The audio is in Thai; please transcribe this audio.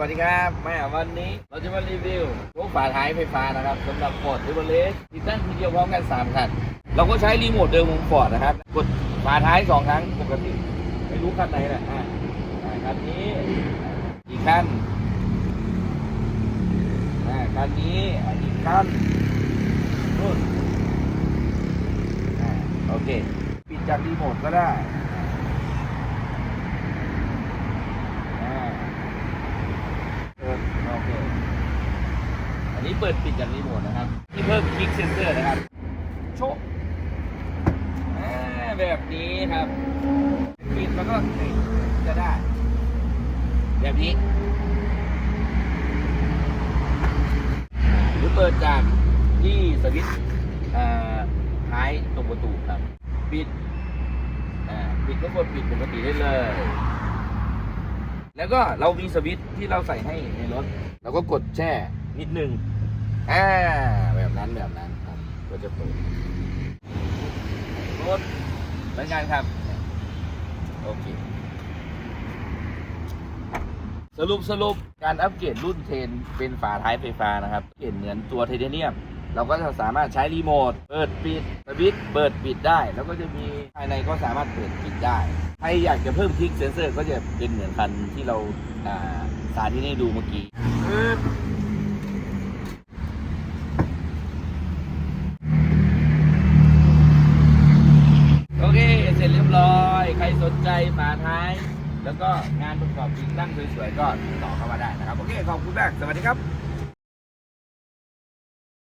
วัสดีครับแม่วันนี้เราจะมารีวิวพวกฝาท้ายไฟฟ้านะครับสำหรับฟอร์ดเทเบเลสติดตั้งทีเดียวพร้อมกัน 3 คัน เราก็ใช้รีโมทเดิมของฟอร์ดนะครับ กดฝาท้าย 2 ครั้งปกติ ไม่รู้คันไหนแหละอ่าคันนี้อีกคันอ่าคันนี้อีกคันนู่นอ่าโอเค ปิดจากรีโมทก็ได้อ่า เออโอเค อั นี้เปิดปิดจากรีโมทนะครับ ที่เพิ่มคลิกเซนเซอร์นะครับ โชคแบบนี้ครับ ปิดแล้วก็จะได้ แบบนี้ หรือเปิดจากที่สวิตช์ท้ายตรงประตูครับ ปิดปิดก็กดปิดปกติได้เลย แล้วก็เรามีสวิตช์ที่เราใส่ให้ในรถ เราก็กดแช่นิดนึง อ่าแบบนั้นแบบนั้นครับ ก็จะเปิดรถเหมือนกันครับ โอเค สรุปสรุปการอัปเกรดรุ่นเทนเป็นฝาท้ายไฟฟ้านะครับ เปลี่ยนเหมือนตัวไทเทเนียม เราก็จะสามารถใช้รีโมท เปิดปิดสวิตช์เปิดปิดได้ แล้วก็จะมีภายในก็สามารถเปิดปิดได้ใครอยากจะเพิ่มคลิกเซนเซอร์ก็จะเป็นเหมือนคันที่เราอ่าสาธิตให้ดูเมื่อกี้ปึ๊บโอเค เสร็ จเรียบร้อย ใครสนใจมาท้าย แล้วก็งานประกอบติดตั้งสวยๆก็ติดต่อเข้ามาได้นะครับ โอเค ขอบคุณมาก สวัสดีครับ